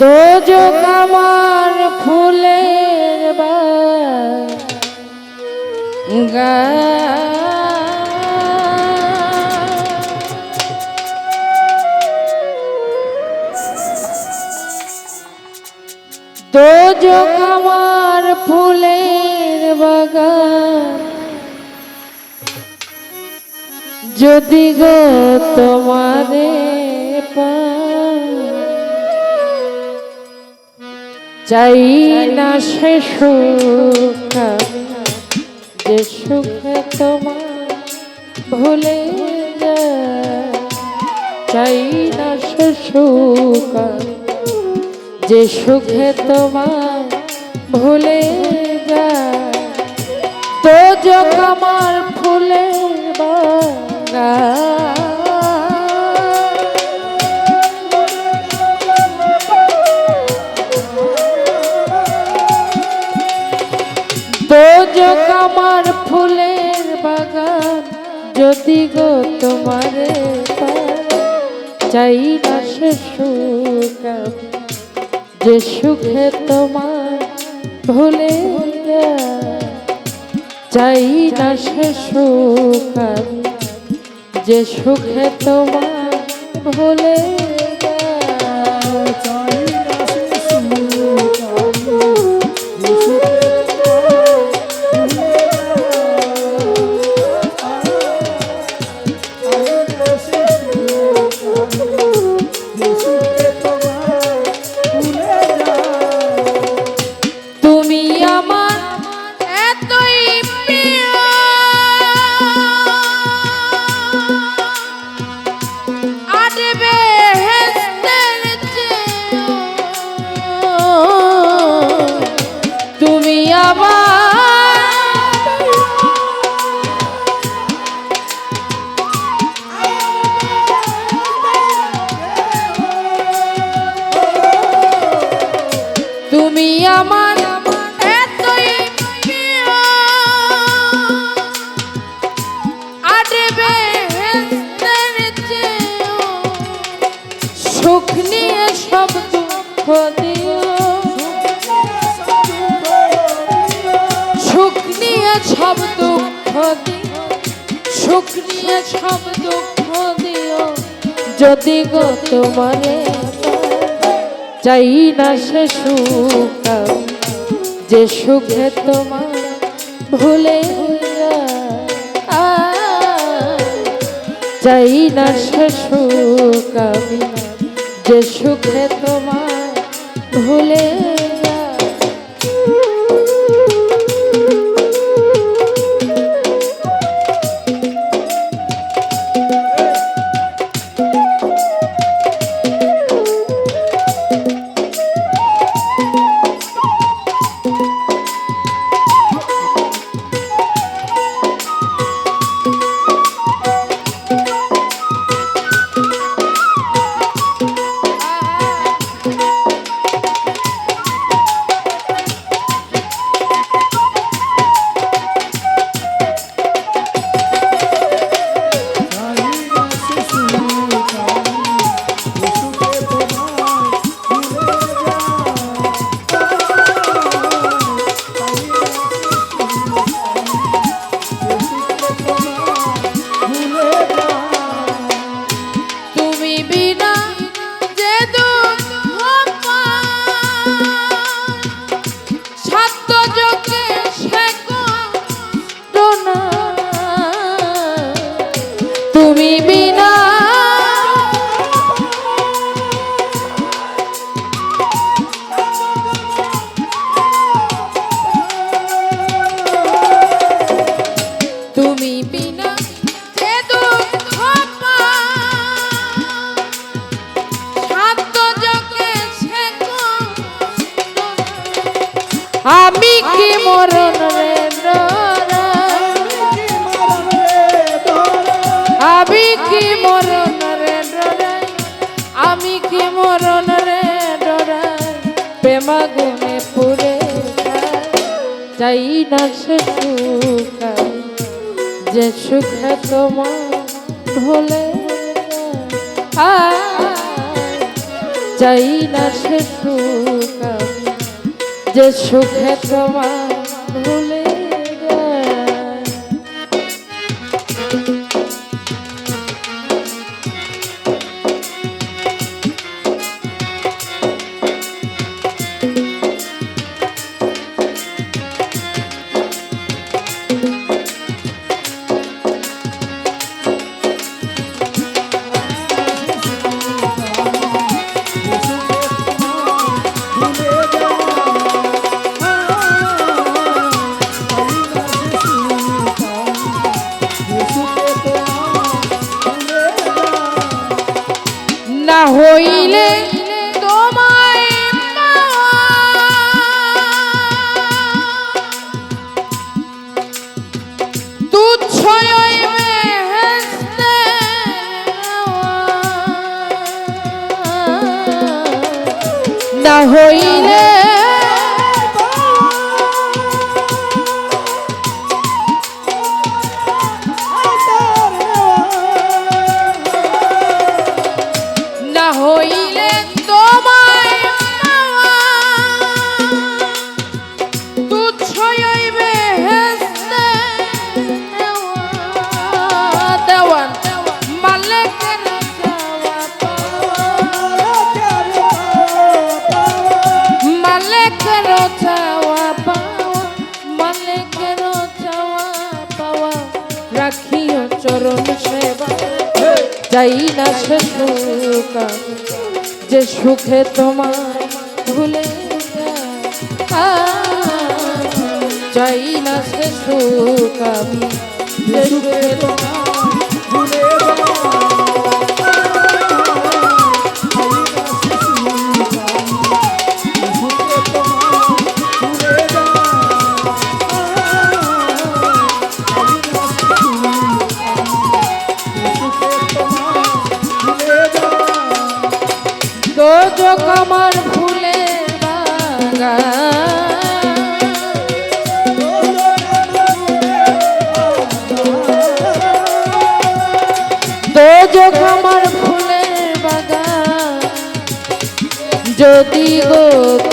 দোজক আমার ফুলের বাগা দোজক আমার ফুলের বাগান। যদি গো তোমারে চাই না সে সুখ, যে সুখে তোমার ভুলে চাই না সে সুখ, যে সুখে তোমার ভুলে যায়। তো যোগ আমার ফুলের বাগান আমার ফুলের বাগান, যদি গো তোমারে চাই না সে সুখ, যে সুখে তোমার ভুলে। চাই না সে সুখ, যে সুখে তোমার ভুলে তুমি আমার সব দুঃখ দিও সুখ নিয়ে সব দুঃখ দিও যদি গো তোমারে চাই না সে সুখ, যে সুখে তোমার ভুলে যায়। চাই না সে সুখ আমি যে সুখে তোমার ভুলে আমি কি মরণ রে আমি কি মরণ রে আমি কি মরণ রে ডরাই প্রেমা গুনে পুরে। চাই না সে যে সুখে তোমার। আয়, চাই না সে সুখ যে সুখে তোমার না চাই না সে যে সুখে তোমার ভুলে চাই না সে সুখ, যে সুখে তোমার দোজক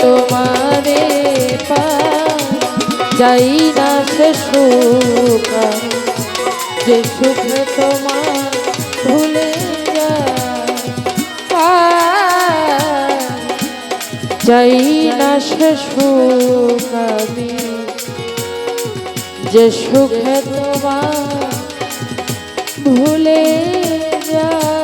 তোমারে পা চাই না সে সুখ যে সুখে তোমার ভুলে আয়, না সে সুখ যে সুখে তোমার ভুলে যায়।